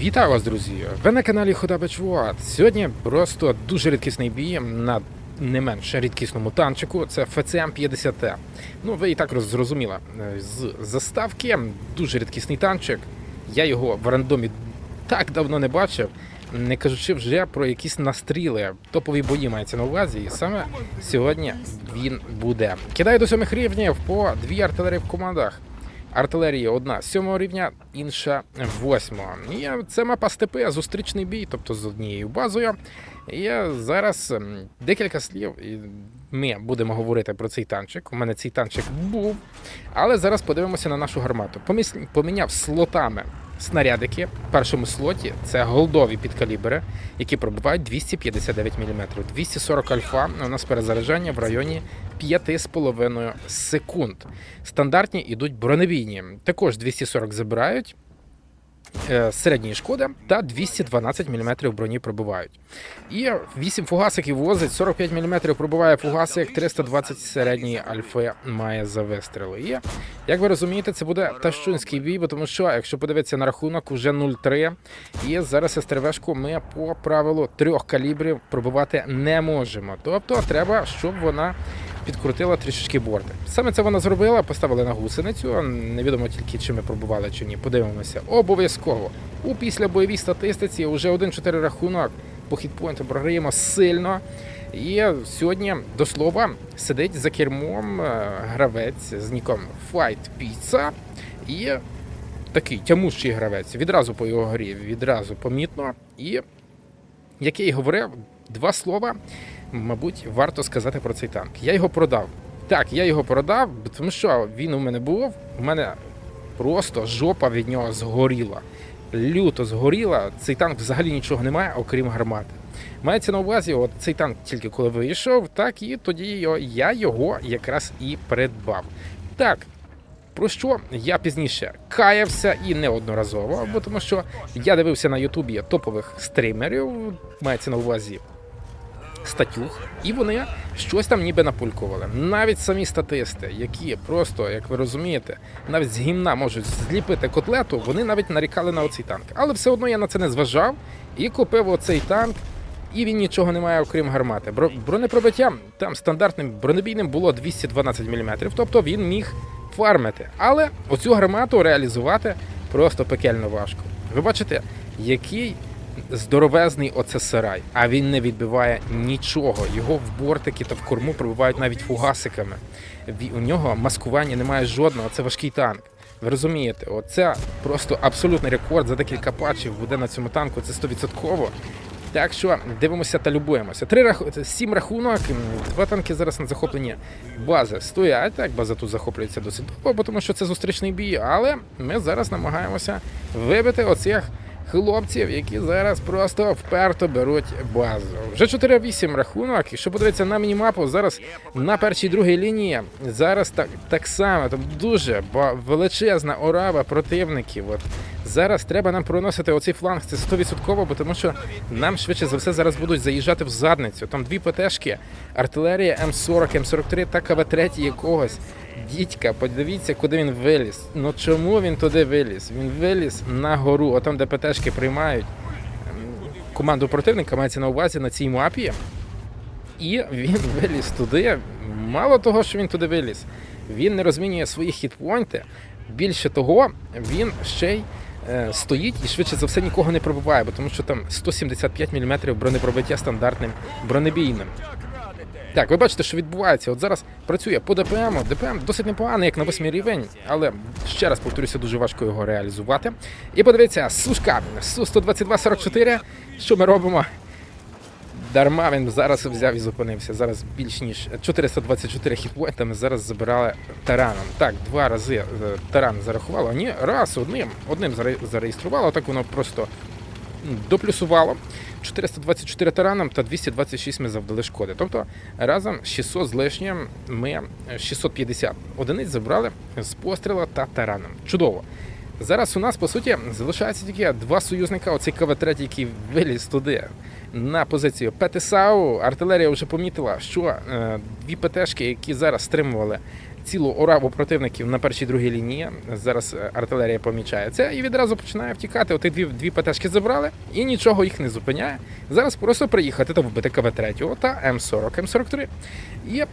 Вітаю вас, друзі! Ви на каналі Хода Бечвуат. Сьогодні просто дуже рідкісний бій на не менш рідкісному танчику. Це ФЦМ 50 т Ну, ви і так роз- зрозуміли. Е, З заставки дуже рідкісний танчик. Я його в рандомі так давно не бачив. Не кажучи вже про якісь настріли, топові бої мається на увазі, і саме сьогодні він буде. Кидаю до сьомих рівнів по дві артилерії в командах. Артилерія одна з сьомого рівня, інша восьмого. І це мапа степи, зустрічний бій, тобто з однією базою. І зараз ем, декілька слів. Ми будемо говорити про цей танчик. У мене цей танчик був. Але зараз подивимося на нашу гармату. Поміс- Поміняв слотами снарядики. В першому слоті це голдові підкалібри, які пробивають 259 мм. 240 альфа. У нас перезаряджання в районі 5,5 секунд. Стандартні йдуть бронебійні. Також 240 забирають. Е, Середньої шкоди та 212 мм броні пробивають. І 8 фугасиків возить, 45 мм пробиває фугасик, 320 середньої альфи має за вистріли. І як ви розумієте, це буде тащунський бій, бо тому що, якщо подивитися на рахунок, уже 0-3. І зараз СТРВшку ми по правилу трьох калібрів пробивати не можемо. Тобто треба, щоб вона підкрутила трішечки борти. Саме це вона зробила, поставили на гусеницю. Невідомо тільки чи ми пробували чи ні. Подивимося. Обов'язково у післябойовій статистиці вже 1-4 рахунок по хітпойнту програємо сильно. І сьогодні, до слова, сидить за кермом е, гравець з ніком Fight Pizza. І такий тямущий гравець. Відразу по його грі, відразу помітно. І як я й говорив, два слова, мабуть, варто сказати про цей танк. Я його продав. Так, я його продав, тому що він у мене був. У мене просто жопа від нього згоріла. Люто згоріла. Цей танк взагалі нічого немає, окрім гармати. Мається на увазі, от цей танк тільки коли вийшов, так і тоді я його якраз і придбав. Так, про що я пізніше каявся і неодноразово, бо тому що я дивився на Ютубі топових стрімерів, мається на увазі статюх, і вони щось там ніби напулькували. Навіть самі статисти, які просто, як ви розумієте, навіть з гімна можуть зліпити котлету, вони навіть нарікали на оцей танк. Але все одно я на це не зважав і купив оцей танк. І він нічого не має, окрім гармати. Бронепробиття там стандартним бронебійним було 212 мм, тобто він міг фармити. Але оцю гармату реалізувати просто пекельно важко. Ви бачите, який здоровезний оце сарай, а він не відбиває нічого. Його в бортики та в корму пробивають навіть фугасиками. У нього маскування немає жодного, це важкий танк. Ви розумієте, оце просто абсолютний рекорд за декілька патчів буде на цьому танку. Це 100%. Так що дивимося та любуємося. Три рах... сім рахунок, два танки зараз на захопленні бази стоять. Так, база тут захоплюється досить довго, тому що це зустрічний бій. Але ми зараз намагаємося вибити оцих хлопців, які зараз просто вперто беруть базу. Вже 4-8 рахунок. Якщо подивитися на мінімапу, зараз на першій другій лінії зараз так, так само там дуже величезна орава противників. От зараз треба нам проносити оцей фланг. Це 100%, бо тому що нам швидше за все зараз будуть заїжджати в задницю. Там дві ПТшки, артилерія М40, М43 та КВ-3 якогось. Дідька, подивіться, куди він виліз. Ну чому він туди виліз? Він виліз на гору, отам, де ПТшки приймають ем, команду противника, мається на увазі на цій мапі. І він виліз туди. Мало того, що він туди виліз, він не розмінює свої хітпойнти. Більше того, він ще й е, стоїть і швидше за все нікого не пробиває, тому що там 175 мм бронепробиття стандартним бронебійним. Так, ви бачите, що відбувається. От зараз працює по ДПМ. ДПМ досить непоганий, як на восьмий рівень, але ще раз повторюся, дуже важко його реалізувати. І подивіться, сушка су 122 44 Що ми робимо? Дарма він зараз взяв і зупинився. Зараз більш ніж 424 хітпойнтами зараз забирали тараном. Так, два рази е, таран зарахувало. Ні, раз одним одним заре- зареєструвало. Так воно просто доплюсувало. 424 тараном та 226 ми завдали шкоди. Тобто разом 600 з лишнім ми е, 650 одиниць забрали з постріла та тараном. Чудово. Зараз у нас по суті залишається тільки два союзника. Оцей КВ-3, який виліз туди на позицію ПТСАУ. Артилерія вже помітила, що е, дві ПТшки, які зараз стримували цілу ораву противників на першій другій лінії. Зараз е, артилерія помічає це і відразу починає втікати. Оти дві, дві ПТшки забрали і нічого їх не зупиняє. Зараз просто приїхати та вбити КВ-3 та М40, М43. І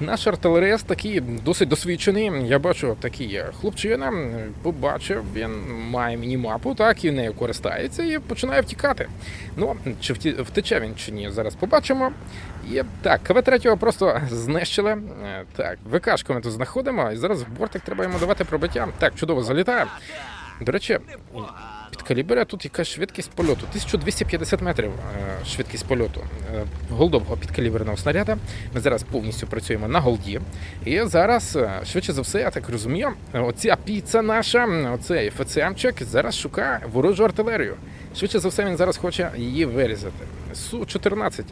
наш артилерист такий досить досвідчений. Я бачу такий хлопчина, побачив, він має мінімапу, так і нею користається і починає втікати. Ну, чи вті- втече він чи ні, зараз побачимо. І так, КВ-3 просто знищили. Е, Так, ВКшку ми тут знаходимо, і зараз в бортик треба йому давати пробиття. Так, чудово залітає. До речі, під калібри тут якась швидкість польоту. 1250 метрів е, швидкість польоту е, голдового підкаліберного снаряда. Ми зараз повністю працюємо на голді. І зараз, е, швидше за все, я так розумію, оця піца наша, оцей ФЦМчик зараз шукає ворожу артилерію. Швидше за все, він зараз хоче її вирізати. Су-14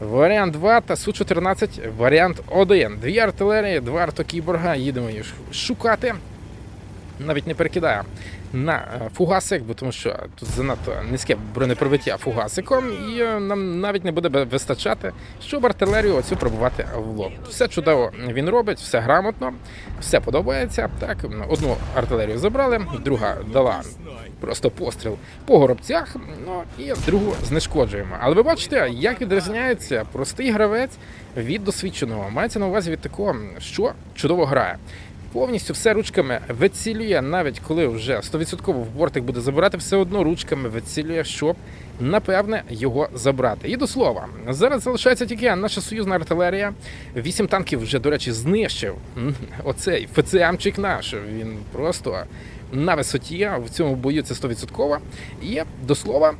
варіант 2 та Су-14 варіант 1. Дві артилерії, два артокіборга. Їдемо їх шукати. Навіть не перекидає на е, фугасик, бо тому що тут занадто низьке бронепробиття фугасиком, і е, нам навіть не буде вистачати, щоб артилерію оцю пробувати в лоб. Все чудово він робить, все грамотно, все подобається. Так, одну артилерію забрали, друга дала просто постріл по горобцях, ну і другу знешкоджуємо. Але ви бачите, як відрізняється простий гравець від досвідченого. Мається на увазі від такого, що чудово грає. Повністю все ручками вицілює, навіть коли вже 100% в бортик буде забирати, все одно ручками вицілює, щоб напевне його забрати. І до слова, зараз залишається тільки наша союзна артилерія. Вісім танків вже, до речі, знищив оцей ФЦМчик наш. Він просто на висоті в цьому бою це 100%. І до слова.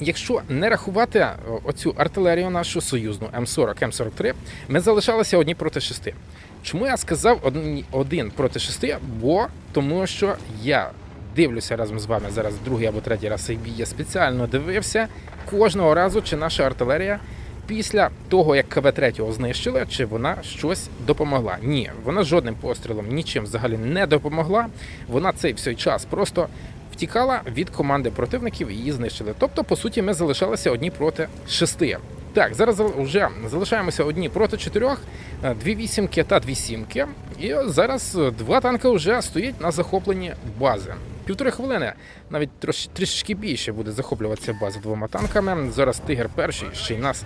Якщо не рахувати оцю артилерію нашу союзну М40, М43, ми залишалися одні проти шести. Чому я сказав один, один проти шести? Бо тому що я дивлюся разом з вами зараз другий або третій раз бій. Я спеціально дивився кожного разу, чи наша артилерія після того, як КВ-3 знищили, чи вона щось допомогла. Ні, вона жодним пострілом нічим взагалі не допомогла. Вона цей всей час просто втікала від команди противників і її знищили. Тобто, по суті, ми залишалися одні проти шести. Так, зараз вже залишаємося одні проти чотирьох, е, дві вісімки та дві сімки. І зараз е, два танки вже стоять на захопленні бази. Півтори хвилини, навіть трош, трішки більше буде захоплюватися база двома танками. Зараз тигр перший ще й нас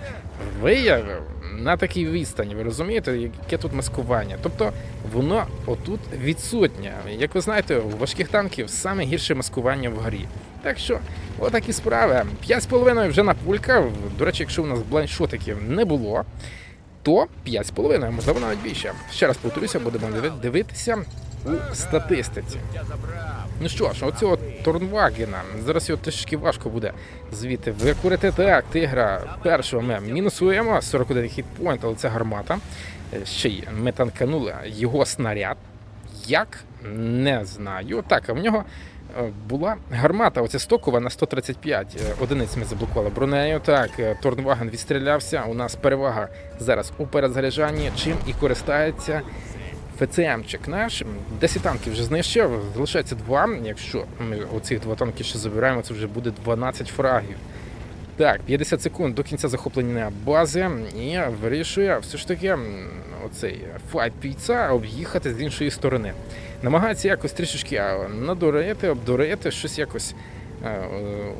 виявив на такій відстані. Ви розумієте, яке тут маскування? Тобто воно отут відсутнє. Як ви знаєте, у важких танків саме гірше маскування в грі. Так що, отакі справи. 5,5 вже на пулька. До речі, якщо у нас блайншотиків не було, то 5,5, можливо, навіть більше. Ще раз повторюся, будемо дивитися у статистиці. Ну що ж, оцього Торнвагена. Зараз його трішки важко буде звідти викурити. Так, тигра першого ми мінусуємо, 41 хітпоінт, але це гармата. Е, Ще й ми танканули його снаряд. Як? Не знаю. Так, а в нього е, була гармата, оця стокова на 135 е, одиниць ми заблокували бронею. Так, Торнваген відстрілявся. У нас перевага зараз у перезаряджанні, чим і користається ФЦМчик наш. 10 танків вже знищив, залишається два. Якщо ми оцих два танки ще забираємо, це вже буде 12 фрагів. Так, 50 секунд до кінця захоплення бази і вирішує все ж таки оцей файт піца об'їхати з іншої сторони. Намагається якось трішечки надурити, обдурити, щось якось е,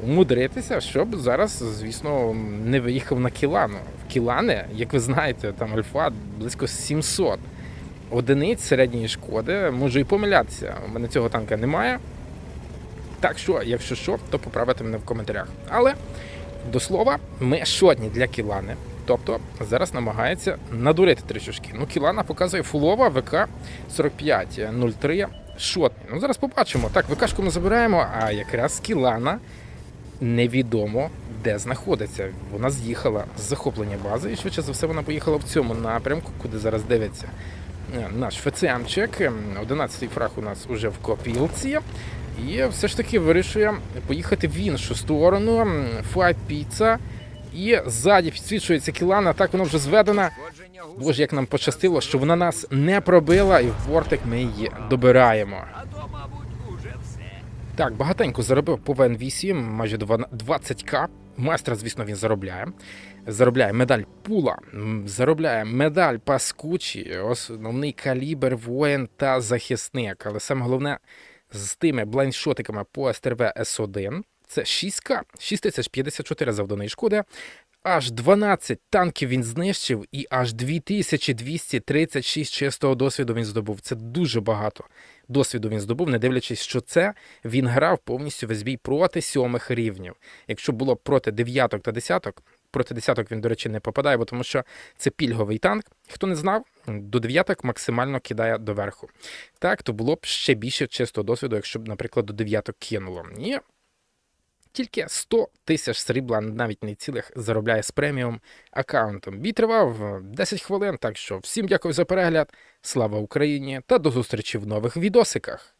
умудритися, щоб зараз, звісно, не виїхав на Кілану. В Кілани, як ви знаєте, там альфа близько 700 одиниць середньої шкоди. Можу і помилятися. У мене цього танка немає. Так що, якщо що, то поправити мене в коментарях. Але до слова, ми шотні для Кілани. Тобто зараз намагається надурити трішечки. Ну, Кілана показує фулова ВК 4503 шотний. Ну зараз побачимо. Так, ВКшку ми забираємо, а якраз Кілана невідомо де знаходиться. Вона з'їхала з захоплення бази, і швидше за все вона поїхала в цьому напрямку, куди зараз дивиться наш ФЦМчик. 11-й фраг у нас уже в копілці. І все ж таки вирішує поїхати в іншу сторону. Файт піца. І ззаді підсвічується кілана, так вона вже зведена. Боже, як нам пощастило, що вона нас не пробила, і в бортик ми її добираємо. А то, мабуть, уже все. Так, багатенько заробив по ВН8, майже 20к. Майстра, звісно, він заробляє. Заробляє медаль пула, заробляє медаль паскучі, основний калібр, воїн та захисник. Але саме головне з тими блайншотиками по СТРВ С1 це 6К, 6054 завданої шкоди. Аж 12 танків він знищив, і аж 2236 чистого досвіду він здобув. Це дуже багато досвіду він здобув, не дивлячись, що це він грав повністю весь бій проти сьомих рівнів. Якщо було проти дев'яток та десяток, проти десяток він, до речі, не попадає, бо тому що це пільговий танк. Хто не знав, до дев'яток максимально кидає доверху. Так, то було б ще більше чистого досвіду, якщо б, наприклад, до дев'яток кинуло. Ні. Тільки 100 тисяч срібла, навіть не цілих, заробляє з преміум аккаунтом. Бій тривав е, 10 хвилин, так що всім дякую за перегляд. Слава Україні та до зустрічі в нових відосиках.